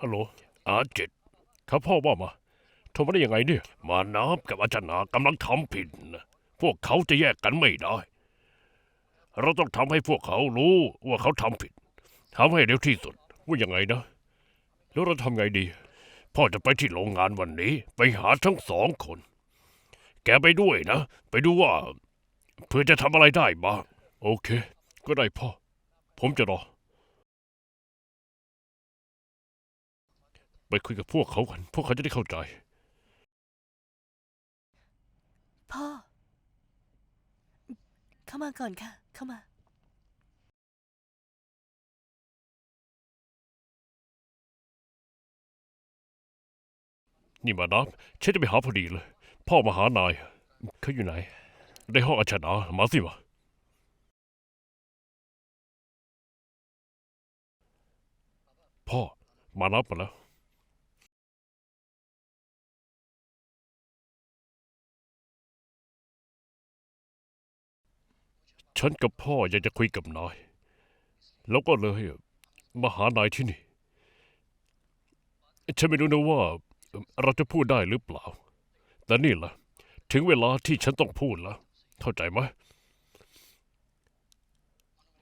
ฮัลโหลอาเจ็ดครับพ่อว่ามาโทรมาได้ยังไงเนี่ย มานับกับอาจารย์นากำลังทำผิดนะพวกเขาจะแยกกันไม่ได้ เราต้องทำให้พวกเขารู้ว่าเขาทำผิดทำให้เร็วที่สุด ว่ายังไงนะ แล้วเราทำไงดี พ่อจะไปที่โรงงานวันนี้ ไปหาทั้งสองคน แกไปด้วยนะ ไปดูว่า เพื่อจะทำอะไรได้บ้าง โอเค ก็ได้พ่อ ผมจะรอ ไปคุยกับพวกเขากัน พวกเขาจะได้เข้าใจ พ่อ เข้ามาก่อนค่ะ เข้ามา นี่มานับฉันจะไปหาพอดีเลย พ่อมาหานาย เขาอยู่ไหน ในห้องอาชนามาสิมาพ่อมานับมาแล้ว ฉันกับพ่ออยากจะคุยกับนาย แล้วก็เลยมาหานายที่นี่ ฉันไม่รู้นะว่าเราจะพูดได้หรือเปล่า แต่นี่แหละถึงเวลาที่ฉันต้องพูดแล้ว เข้าใจไหม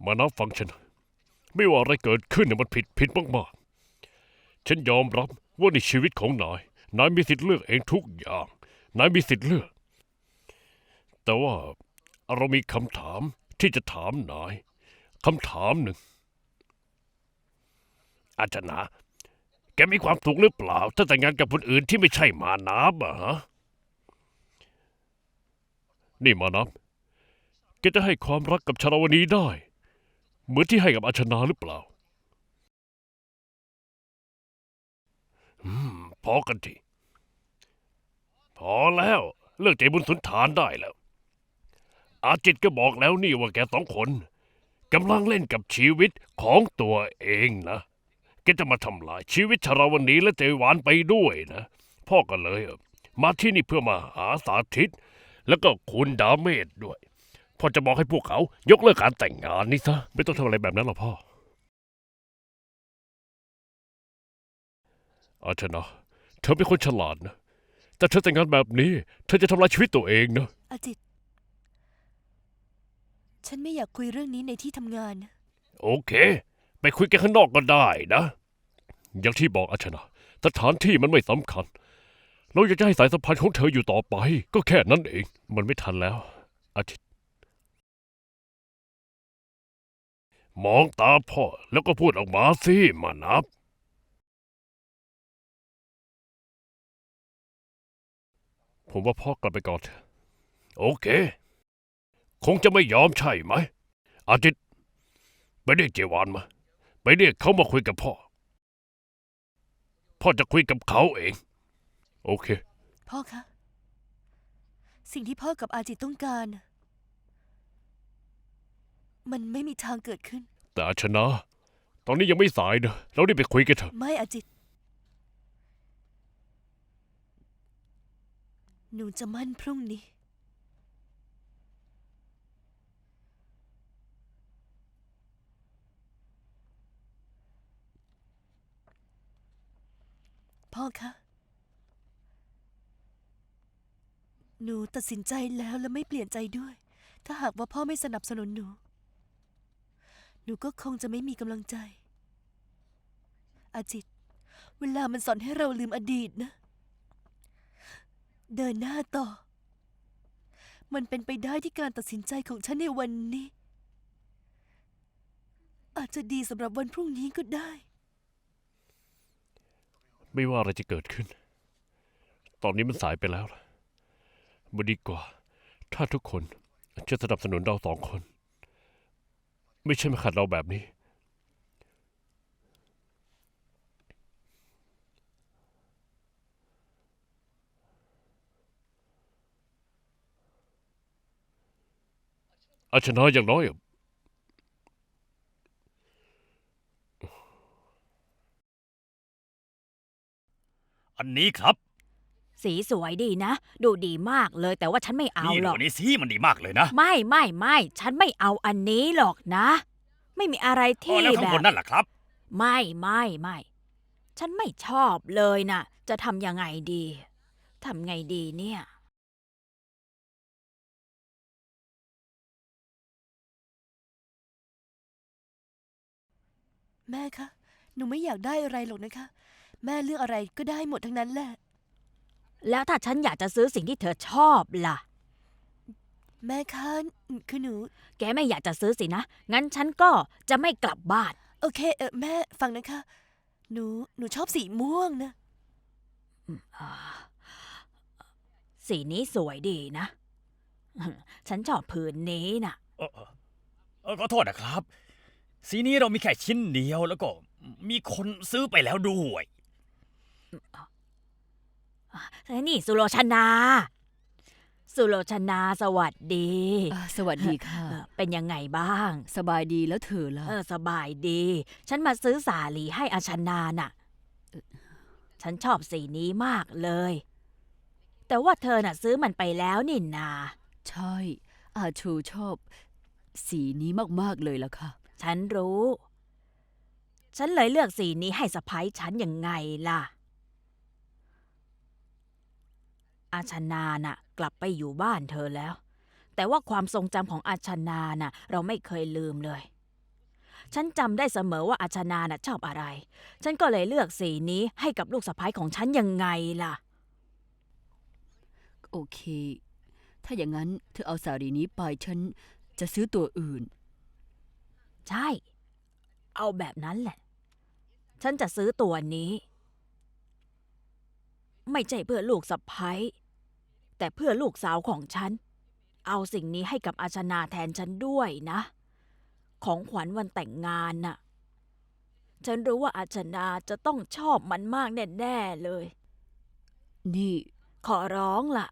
มานับฟังฉัน ไม่ว่าอะไรเกิดขึ้นเนี่ยมันผิดผิดมากๆ ฉันยอมรับว่าในชีวิตของนาย นายมีสิทธิ์เลือกเองทุกอย่าง นายมีสิทธิ์เลือก แต่ว่าเรามีคำถาม ที่จะถามนายคำถามหนึ่ง อาจารย์นาแกมีความสุขหรือเปล่า ถ้าแต่งงานกับคนอื่นที่ไม่ใช่มานับอะฮะ นี่มานับแกจะให้ความรักกับชาราวนีได้ เหมือนที่ให้กับอาชนาหรือเปล่า อืม พอกันที พอแล้ว เลิกใจบุญสุนทานได้แล้ว อาจิตก็บอกแล้วนี่ว่าแกสองคนกำลังเล่นกับชีวิตของตัวเองนะแกจะมาทำลายชีวิตชราวันนี้และเจหวานไปด้วยนะ พ่อก็เลยเออมาที่นี่เพื่อมาหาสาธิต แล้วก็คุณดาเมจด้วย พ่อจะบอกให้พวกเขายกเลิกการแต่งงานนี่ซะ ไม่ต้องทำอะไรแบบนั้นหรอกพ่ออาชนะเธอเป็นคนฉลาดนะ แต่เธอแต่งงานแบบนี้ เธอจะทำลายชีวิตตัวเองนะอาจิต ฉันไม่อยากคุยเรื่องนี้ในที่ทำงาน โอเค ไปคุยกันข้างนอกก็ได้นะ อย่างที่บอกอาชนะ สถานที่มันไม่สำคัญ เราอยากจะให้สายสัมพันธ์ของเธออยู่ต่อไป ก็แค่นั้นเอง มันไม่ทันแล้ว อาทิตย์ มองตาพ่อแล้วก็พูดออกมาสิ มานับ ผมว่าพ่อกลับไปก่อนเถอะโอเค คงจะไม่ยอมใช่ไหม อาทิตย์ไปเรียกเจวานมา ไปเรียกเขามาคุยกับพ่อ พ่อจะคุยกับเขาเอง โอเค พ่อคะ สิ่งที่พ่อกับอาจิตต้องการน่ะมันไม่มีทางเกิดขึ้น แต่อาชนะ ตอนนี้ยังไม่สายนะเราได้ไปคุยกันเถอะ ไม่อาจิต หนูจะมั่นพรุ่งนี้ พ่อคะ หนูตัดสินใจแล้วและไม่เปลี่ยนใจด้วย ถ้าหากว่าพ่อไม่สนับสนุนหนู หนูก็คงจะไม่มีกำลังใจ อาจิต เวลามันสอนให้เราลืมอดีตนะ เดินหน้าต่อ มันเป็นไปได้ที่การตัดสินใจของฉันในวันนี้ อาจจะดีสำหรับวันพรุ่งนี้ก็ได้ ไม่ว่าอะไรจะเกิดขึ้น ตอนนี้มันสายไปแล้วมันดีกว่า ถ้าทุกคนจะสนับสนุนเราสองคน ไม่ใช่มาขัดเราแบบนี้ อาชนะอย่างน้อย อะอันนี้ครับ สีสวยดีนะ ดูดีมากเลยแต่ว่าฉันไม่เอานี่หรดูอกนี่สิมันดีมากเลยนะไม่ไม่ไม่ฉันไม่เอาอันนี้หรอกนะ ไม่มีอะไรพอที่แล้วข้างแบบบนนั่นแหละครับ ไม่ไม่ไม่ฉันไม่ชอบเลยนะจะทำยังไงดีทำไงดีเนี่ย แม่คะ หนูไม่อยากได้อะไรหรอกนะคะ แม่เลือกอะไรก็ได้หมดทั้งนั้นแหละ แล้วถ้าฉันอยากจะซื้อสิ่งที่เธอชอบล่ะ แม่คะคือหนู แกไม่อยากจะซื้อสินะ งั้นฉันก็จะไม่กลับบ้าน โอเคเออแม่ฟังนะคะ หนูหนูชอบสีม่วงนะ อ่าสีนี้สวยดีนะ ฉันชอบผืนนี้น่ะ เออเออเออขอโทษนะครับ สีนี้เรามีแค่ชิ้นเดียวแล้วก็มีคนซื้อไปแล้วด้วย นี่สุโลชนา สุโลชนาสวัสดีอ่าสวัสดีค่ะเออเป็นยังไงบ้าง สบายดีแล้วเธอล่ะเออสบายดี ฉันมาซื้อสาลีให้อาชนาน่ะ ฉันชอบสีนี้มากเลย แต่ว่าเธอน่ะซื้อมันไปแล้วนี่นา ใช่ อาชูชอบ สีนี้มากๆเลยล่ะค่ะ ฉันรู้ ฉันเลยเลือกสีนี้ให้สะพ้ายฉันยังไงล่ะ อาชนาน่ะ กลับไปอยู่บ้านเธอแล้ว แต่ว่าความทรงจำของอาชนาน่ะ เราไม่เคยลืมเลย ฉันจำได้เสมอว่าอาชนาน่ะชอบอะไร ฉันก็เลยเลือกสีนี้ให้กับลูกสะพ้ายของฉันยังไงล่ะ โอเค ถ้าอย่างนั้นเธอเอาสารีนี้ไปฉันจะซื้อตัวอื่น ใช่ เอาแบบนั้นแหละ ฉันจะซื้อตัวนี้ ไม่ใช่เพื่อลูกสะพ้ย แต่เพื่อลูกสาวของฉัน เอาสิ่งนี้ให้กับอาชนาแทนฉันด้วยนะ ของขวัญวันแต่งงานน่ะ ฉันรู้ว่าอาชนาจะต้องชอบมันมากแน่ๆเลย นี่ขอร้องล่ะ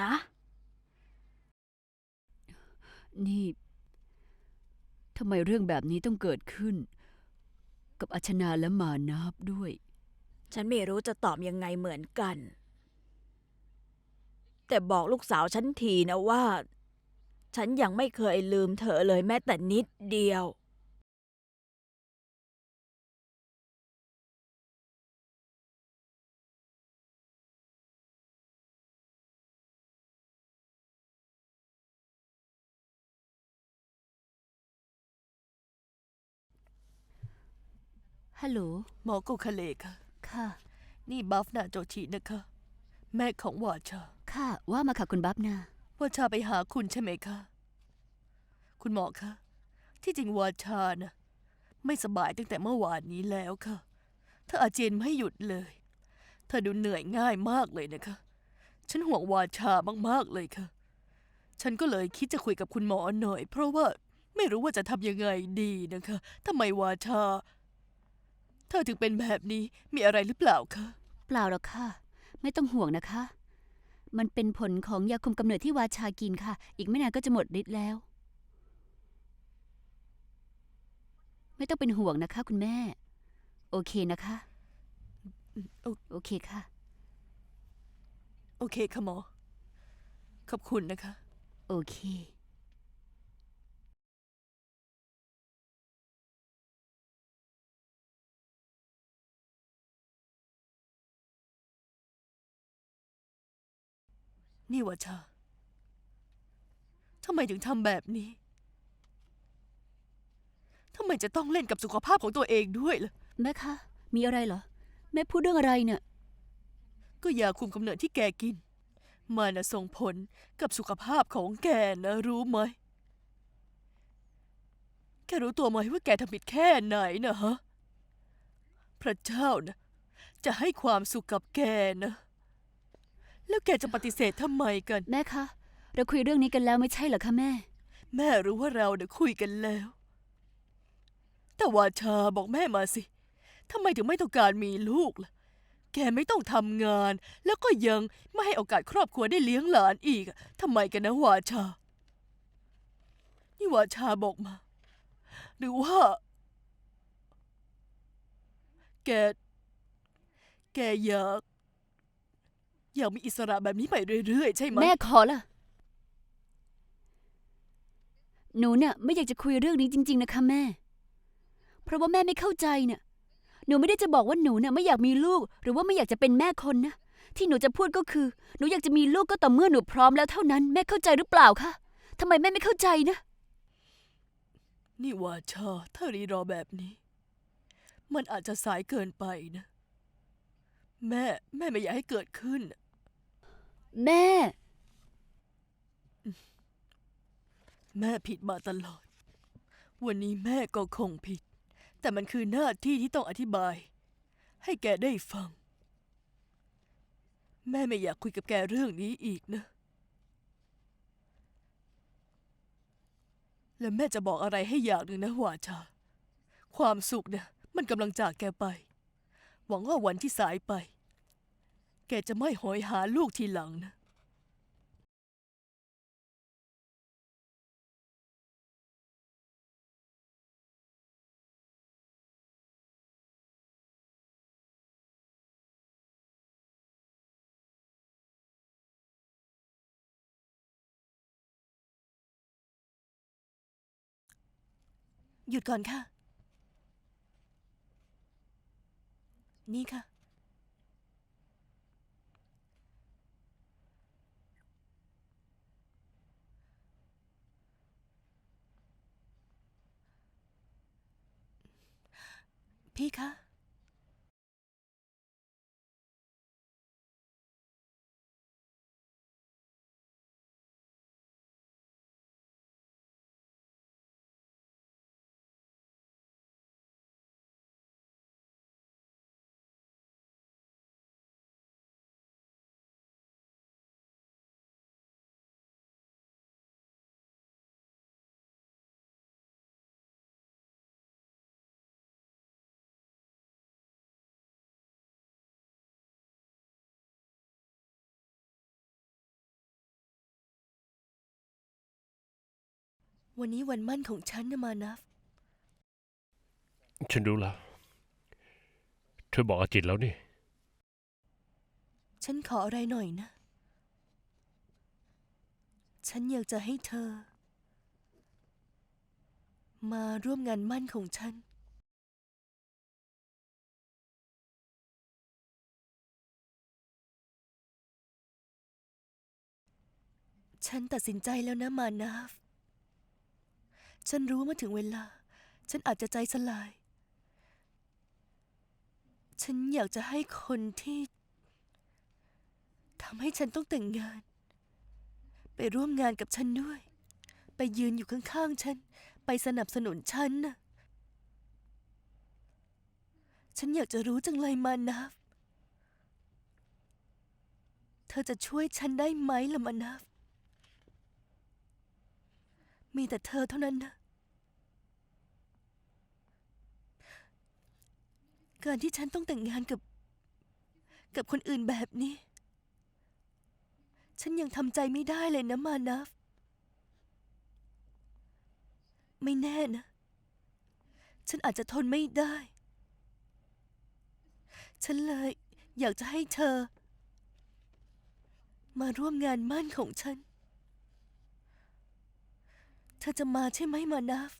นะ นี่ทำไมเรื่องแบบนี้ต้องเกิดขึ้น กับอาชนาและมานาบด้วย ฉันไม่รู้จะตอบยังไงเหมือนกัน แต่บอกลูกสาวฉันทีนะว่า ฉันยังไม่เคยลืมเธอเลยแม้แต่นิดเดียว ฮัลโหล หมอโกคาเลค่ะ ค่ะ นี่บัฟนาโจชินะคะ แม่ของวาชา ค่ะว่ามาค่ะคุณบับนาวาชาไปหาคุณใช่ไหมคะ คุณหมอคะ ที่จริงวาชานะไม่สบายตั้งแต่เมื่อวานนี้แล้วค่ะเธออาเจียนไม่หยุดเลย เธอดูเหนื่อยง่ายมากเลยนะคะ ฉันห่วงวาชามากๆเลยค่ะ ฉันก็เลยคิดจะคุยกับคุณหมอหน่อย เพราะว่าไม่รู้ว่าจะทำยังไงดีนะคะทำไมวาชา เธอถึงเป็นแบบนี้มีอะไรหรือเปล่าคะ เปล่าหรอกค่ะ ไม่ต้องห่วงนะคะ มันเป็นผลของยาคุมกำเนิดที่วาชากินค่ะ อีกไม่นานก็จะหมดฤทธิ์แล้ว ไม่ต้องเป็นห่วงนะคะ คุณแม่ โอเคนะคะ โอโอเคค่ะ โอเคค่ะหมอ ขอบคุณนะคะ โอเค นี่วาชาทำไมถึงทำแบบนี้ ทำไมจะต้องเล่นกับสุขภาพของตัวเองด้วยล่ะ แม่คะ มีอะไรเหรอ แม่พูดเรื่องอะไรเนี่ย ก็ยาคุมกำเนิดที่แกกิน มันนะส่งผลกับสุขภาพของแกนะรู้ไหม แกรู้ตัวไหมว่าแกทำผิดแค่ไหนนะฮะ พระเจ้านะ จะให้ความสุขกับแกนะ แล้วแกจะปฏิเสธทำไมกัน แม่คะ เราคุยเรื่องนี้กันแล้วไม่ใช่เหรอคะแม่ แม่รู้ว่าเราเนี่ยคุยกันแล้ว แต่วาชาบอกแม่มาสิทำไมถึงไม่ต้องการมีลูกล่ะ แกไม่ต้องทำงาน แล้วก็ยังไม่ให้โอกาสครอบครัวได้เลี้ยงหลานอีกอะทำไมกันนะวาชา นี่วาชาบอกมา หรือว่า แก แกอยาก อยากมีอิสระแบบนี้ไปเรื่อยๆ ใช่ไหม แม่ขอละหนูเนี่ยไม่อยากจะคุยเรื่องนี้จริง ๆ นะคะแม่ เพราะว่าแม่ไม่เข้าใจเนี่ยหนูไม่ได้จะบอกว่าหนูเนี่ยไม่อยากมีลูก หรือว่าไม่อยากจะเป็นแม่คนนะ ที่หนูจะพูดก็คือ หนูอยากจะมีลูกก็ต่อเมื่อหนูพร้อมแล้วเท่านั้น แม่เข้าใจหรือเปล่าคะทำไมแม่ไม่เข้าใจนะ นี่วาชาถ้ารีรอแบบนี้ มันอาจจะสายเกินไปนะ แม่ แม่ไม่อยากให้เกิดขึ้น แม่ แม่ผิดมาตลอด วันนี้แม่ก็คงผิด แต่มันคือหน้าที่ที่ต้องอธิบาย ให้แกได้ฟัง แม่ไม่อยากคุยกับแกเรื่องนี้อีกนะ และแม่จะบอกอะไรให้อย่างหนึ่งนะหวาชา ความสุขเนี่ยมันกำลังจากแกไป หวังว่าวันที่สายไป แกจะไม่หอยหาลูกทีหลังนะหยุดก่อนค่ะ นี่ค่ะ พี่ วันนี้วันมั่นของฉันนะมานัฟ ฉันรู้แล้วเธอบอกอาจิตแล้วนี่ ฉันขออะไรหน่อยนะ ฉันอยากจะให้เธอ มาร่วมงานมั่นของฉัน ฉันตัดสินใจแล้วนะมานาฟ ฉันรู้ว่าถึงเวลา ฉันอาจจะใจสลาย ฉันอยากจะให้คนที่ทำให้ฉันต้องแต่งงาน ไปร่วมงานกับฉันด้วย ไปยืนอยู่ข้างๆฉัน ไปสนับสนุนฉันนะฉันอยากจะรู้จังเลยมานาฟเธอจะช่วยฉันได้ไหมล่ะมานาฟ มีแต่เธอเท่านั้นนะ การที่ฉันต้องแต่งงานกับ กับคนอื่นแบบนี้ ฉันยังทำใจไม่ได้เลยนะมานัฟไม่แน่นะ ฉันอาจจะทนไม่ได้ ฉันเลยอยากจะให้เธอ มาร่วมงานมั่นของฉัน ธอจะมาใช่ไหมมานัฟ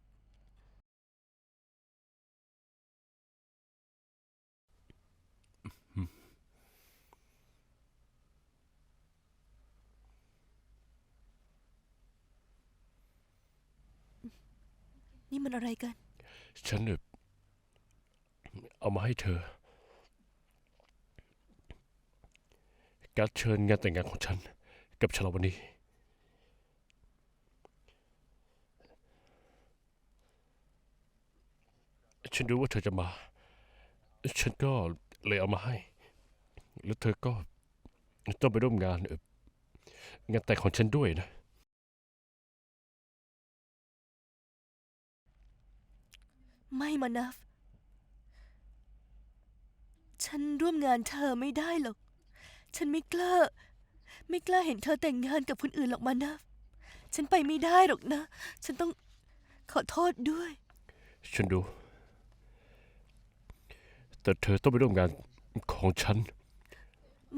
นี่มันอะไรกัน ฉันเนี่ยเอามาให้เธอ การดเชิญงานแต่งงานของฉัน กับฉลองวันนี้ ฉันรู้ว่าเธอจะมา ฉันก็เลยเอามาให้ แล้วเธอก็ต้องไปร่วมงานเอ่องานแต่งของฉันด้วยนะ ไม่มานัฟ ฉันร่วมงานเธอไม่ได้หรอก ฉันไม่กล้า ไม่กล้าเห็นเธอแต่งงานกับคนอื่นหรอกมานัฟ ฉันไปไม่ได้หรอกนะ ฉันต้องขอโทษด้วย ฉันรู้ แต่เธอต้องไปร่วมงานของฉัน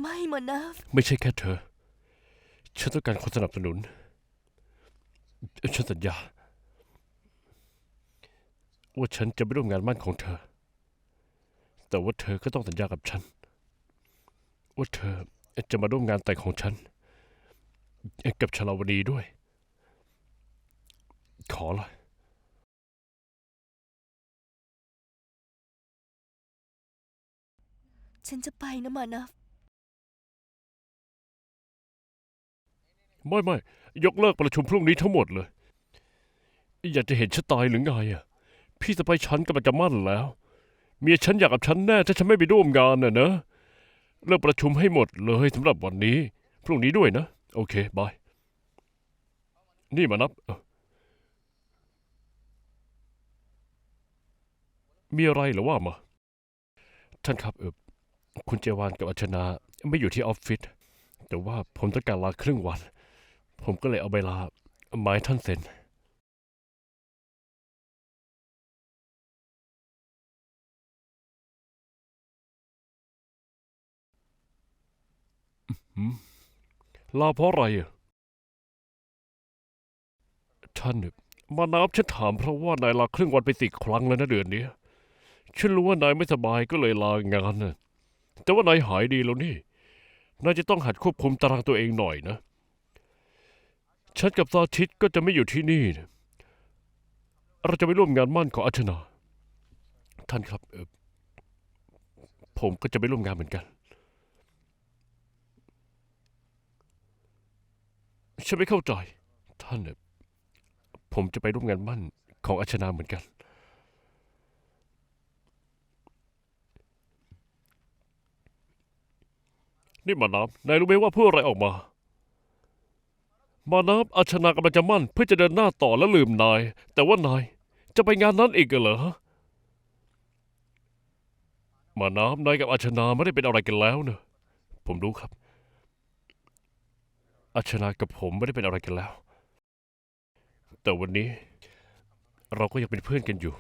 ไม่มานัฟไม่ใช่แค่เธอ ฉันต้องการคนสนับสนุน ฉันสัญญา ว่าฉันจะไปร่วมงานมั่นของเธอ แต่ว่าเธอก็ต้องสัญญากับฉัน ว่าเธอจะมาร่วมงานแต่งของฉัน กับชลาวดีด้วย ขอละ ฉันจะไปนะมานะไม่ไม่ยกเลิกประชุมพรุ่งนี้ทั้งหมดเลย อยากจะเห็นฉันตายหรือไงอะ พี่สะใภ้ฉันกำลังจะมั่นแล้ว เมียฉันอยากกับฉันแน่ถ้าฉันไม่ไปร่วมงานน่ะนะเลิกประชุมให้หมดเลยสำหรับวันนี้ พรุ่งนี้ด้วยนะ โอเคบายนี่มานับ มีอะไรหรือว่ามา ท่านครับเออ คุณเจวานกับอัชนาไม่อยู่ที่ออฟฟิศแต่ว่าผมต้องการลาครึ่งวัน ผมก็เลยเอาใบลาไมาให้ท่านเซ็นหืมลาเพราะอะไรอะท่านเนี่ยมานับฉันถามเพราะว่านายลาครึ่งวันไปสิครั้งแล้วนะเดือนนี้ ฉันรู้ว่านายไม่สบายก็เลยลางานน่ะ แต่ว่านายหายดีแล้วนี่ นายจะต้องหัดควบคุมตารางตัวเองหน่อยนะ ฉันกับซาชิตก็จะไม่อยู่ที่นี่นะเราจะไปร่วมงานมั่นของอัชนา ท่านครับเออผมก็จะไปร่วมงานเหมือนกัน ฉันไม่เข้าใจ ท่านเนี่ยผมจะไปร่วมงานมั่นของอัชนาเหมือนกัน นี่มานับนายรู้ไหมว่าพูดอะไรออกมา มานับอัชนากำลังจะมั่นเพื่อจะเดินหน้าต่อและลืมนาย แต่ว่านายจะไปงานนั้นอีกเหรอ มานับนายกับอัชนาไม่ได้เป็นอะไรกันแล้วเนอะผมรู้ครับอัชนากับผมไม่ได้เป็นอะไรกันแล้ว แต่วันนี้ เราก็ยังเป็นเพื่อนกันอยู่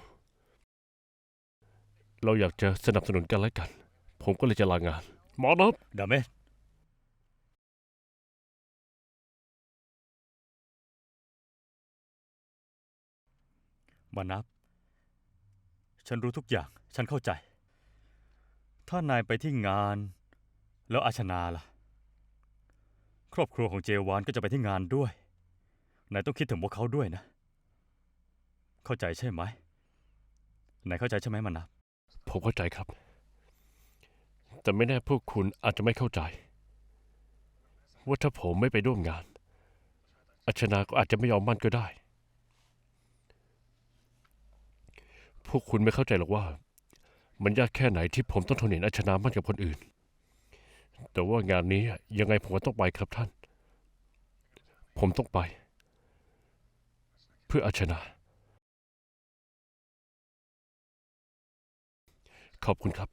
เราอยากจะสนับสนุนกันและกัน ผมก็เลยจะลางาน หมอนับ ดาเมจ มานับ ฉันรู้ทุกอย่าง ฉันเข้าใจ ถ้านายไปที่งาน แล้วอาชนาล่ะ ครอบครัวของเจวานก็จะไปที่งานด้วย นายต้องคิดถึงพวกเขาด้วยนะ เข้าใจใช่ไหม นายเข้าใจใช่ไหมมานับ ผมเข้าใจครับ แต่ไม่แน่พวกคุณอาจจะไม่เข้าใจ ว่าถ้าผมไม่ไปร่วมงาน อัชนาก็อาจจะไม่ยอมมั่นก็ได้ พวกคุณไม่เข้าใจหรอกว่า มันยากแค่ไหนที่ผมต้องทนเห็นอัชนามั่นกับคนอื่น แต่ว่างานนี้ยังไงผมก็ต้องไปครับท่าน ผมต้องไป เพื่ออัชนาขอบคุณครับ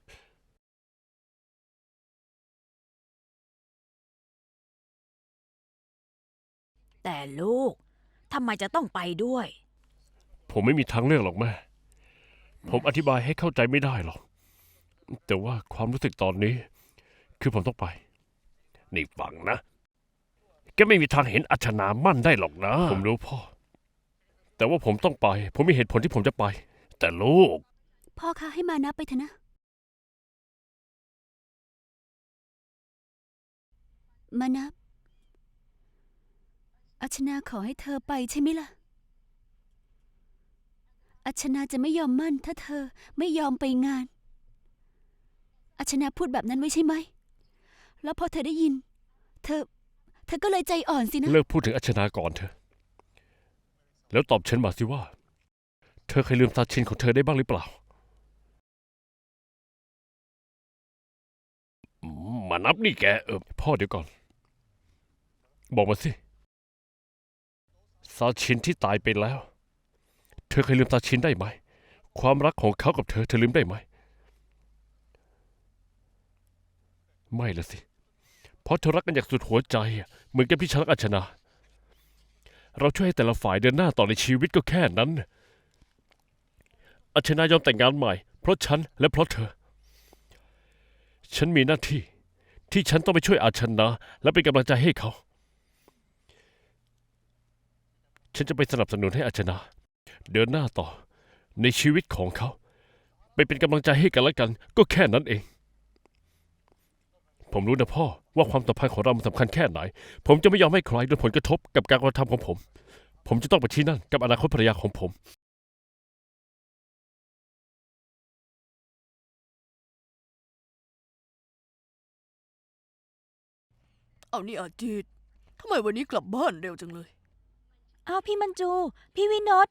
แต่ลูก ทำไมจะต้องไปด้วย ผมไม่มีทางเลือกหรอกแม่ ผมอธิบายให้เข้าใจไม่ได้หรอก แต่ว่าความรู้สึกตอนนี้ คือผมต้องไป นี่ฟังนะแกไม่มีทางเห็นอัชนามั่นได้หรอกนะ ผมรู้พ่อ แต่ว่าผมต้องไป ผมมีเหตุผลที่ผมจะไป แต่ลูก พ่อคะให้มานับไปเถอะนะ มานับอัชนาขอให้เธอไปใช่ไหมล่ะ อัชนาจะไม่ยอมมั่นถ้าเธอไม่ยอมไปงาน อัชนาพูดแบบนั้นไว้ใช่ไหม แล้วพอเธอได้ยิน เธอ เธอก็เลยใจอ่อนสินะ เลิกพูดถึงอัชนาก่อนเถอะ แล้วตอบฉันมาสิว่า เธอเคยลืมตาชินของเธอได้บ้างหรือเปล่ามมานับนี่แกเออพ่อเดี๋ยวก่อน บอกมาสิซาชินที่ตายไปแล้ว เธอเคยลืมซาชินได้ไหม ความรักของเขากับเธอ เธอลืมได้ไหม ไม่ละสิ เพราะเธอรักกันอย่างสุดหัวใจ เหมือนกับพี่ชรักอัชนา เราช่วยให้แต่ละฝ่ายเดินหน้าต่อในชีวิตก็แค่นั้น อัชนายอมแต่งงานใหม่ เพราะฉันและเพราะเธอ ฉันมีหน้าที่ ที่ฉันต้องไปช่วยอาชนา และเป็นกำลังใจให้เขาฉันจะไปสนับสนุนให้อาชนา เดินหน้าต่อในชีวิตของเขา ไปเป็นกำลังใจให้กันและกัน ก็แค่นั้นเอง ผมรู้นะพ่อว่าความสัมพันธ์ของเรามันสำคัญแค่ไหน ผมจะไม่ยอมให้ใครโดนผลกระทบกับการกระทำของผม ผมจะต้องไปที่นั่นกับอนาคตภรรยาของผมเอานี่อาจิตทำไมวันนี้กลับบ้านเร็วจังเลยเอาพี่มันจู พี่วินด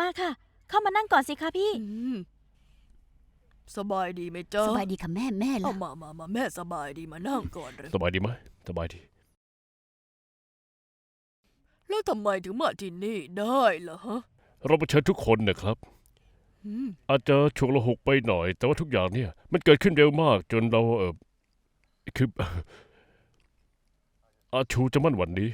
มาค่ะ เข้ามานั่งก่อนสิคะพี่ อืมสบายดีไหมจ๊ะสบายดีค่ะแม่แม่เอาล่ะมามามาแม่สบายดีมานั่งก่อนเลยสบายดีไหมสบายดี แล้วทำไมถึงมาที่นี่ได้ล่ะฮะเราไปเชิญทุกคนนะครับ อืมอาจจะฉุกละหกไปหน่อย แต่ว่าทุกอย่างเนี่ย มันเกิดขึ้นเร็วมาก จนเราเออคือ อาชูจะมั่นวันนี้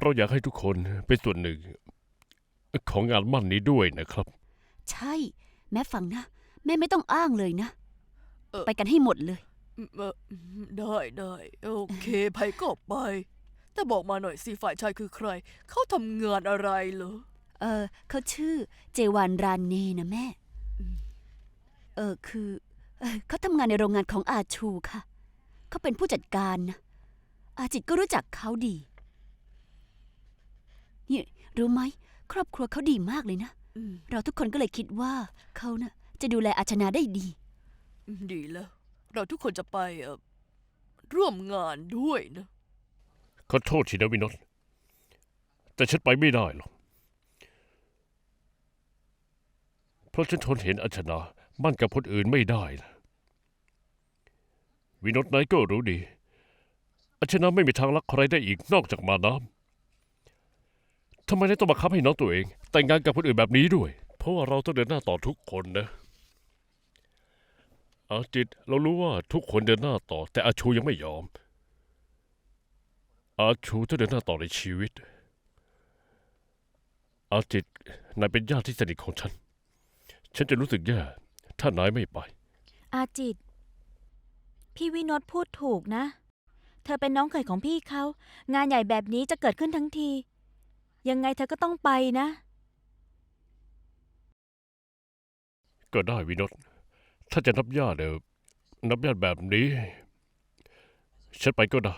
เราอยากให้ทุกคนเป็นส่วนหนึ่ง ของงานมั่นนี้ด้วยนะครับ ใช่ แม่ฟังนะ แม่ไม่ต้องอ้างเลยนะ เออไปกันให้หมดเลยอืมเอออืมได้ได้โอเคไปก็ไป แต่บอกมาหน่อยสิฝ่ายชายคือใคร เขาทำงานอะไรเหรอ เออเขาชื่อเจวานรานเนนะแม่เออคือเอ่อเขาทำงานในโรงงานของอาชูค่ะ เขาเป็นผู้จัดการนะ อาจิตก็รู้จักเขาดี นี่รู้ไหม ครอบครัวเขาดีมากเลยนะ อืมเราทุกคนก็เลยคิดว่าเขาน่ะจะดูแลอาชนาได้ดี ดีแล้ว เราทุกคนจะไปเอ่อร่วมงานด้วยนะ ขอโทษทีนะวินท์แต่ฉันไปไม่ได้หรอก เพราะฉันทนเห็นอัชนา มั่นกับคนอื่นไม่ได้นะวินท์นายก็รู้ดี อัชนาไม่มีทางรักใครได้อีกนอกจากมาน้ำทำไมนายต้องบังคับให้น้องตัวเอง แต่งงานกับคนอื่นแบบนี้ด้วย เพราะว่าเราต้องเดินหน้าต่อทุกคนนะอาจิตเรารู้ว่าทุกคนเดินหน้าต่อ แต่อาชูยังไม่ยอม อาชูจะเดินหน้าต่อในชีวิต อาจิตนายเป็นญาติที่สนิทของฉัน ฉันจะรู้สึกแย่ถ้านายไม่ไป อาจิต พี่วินดพูดถูกนะ เธอเป็นน้องเขยของพี่เขา งานใหญ่แบบนี้จะเกิดขึ้นทั้งที ยังไงเธอก็ต้องไปนะ ก็ได้วินท์ถ้าจะนับญาติเออนับญาติแบบนี้ ฉันไปก็ได้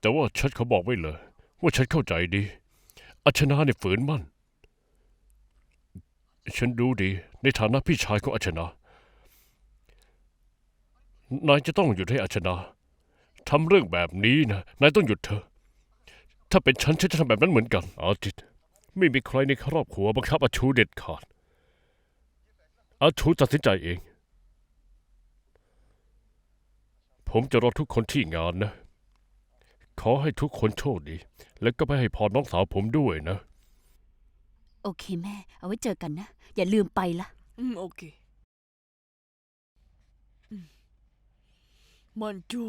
แต่ว่าฉันเขาบอกไว้เลย ว่าฉันเข้าใจดีอัชนาเนี่ยฝืนมั่น ฉันรู้ดีในฐานะพี่ชายของอัชนา นายจะต้องหยุดให้อัชนาทำเรื่องแบบนี้นะ นายต้องหยุดเธอะถ้าเป็นฉันฉันจะทำแบบนั้นเหมือนกัน อาทิตย์ไม่มีใครในครอบครัวบังคับอาชูเด็ดขาด อาชูตัดสินใจเอง ผมจะรอทุกคนที่งานนะ ขอให้ทุกคนโชคดี และก็ไปให้พรน้องสาวผมด้วยนะ โอเคแม่ เอาไว้เจอกันนะ อย่าลืมไปละ อืมโอเค อืมมันจู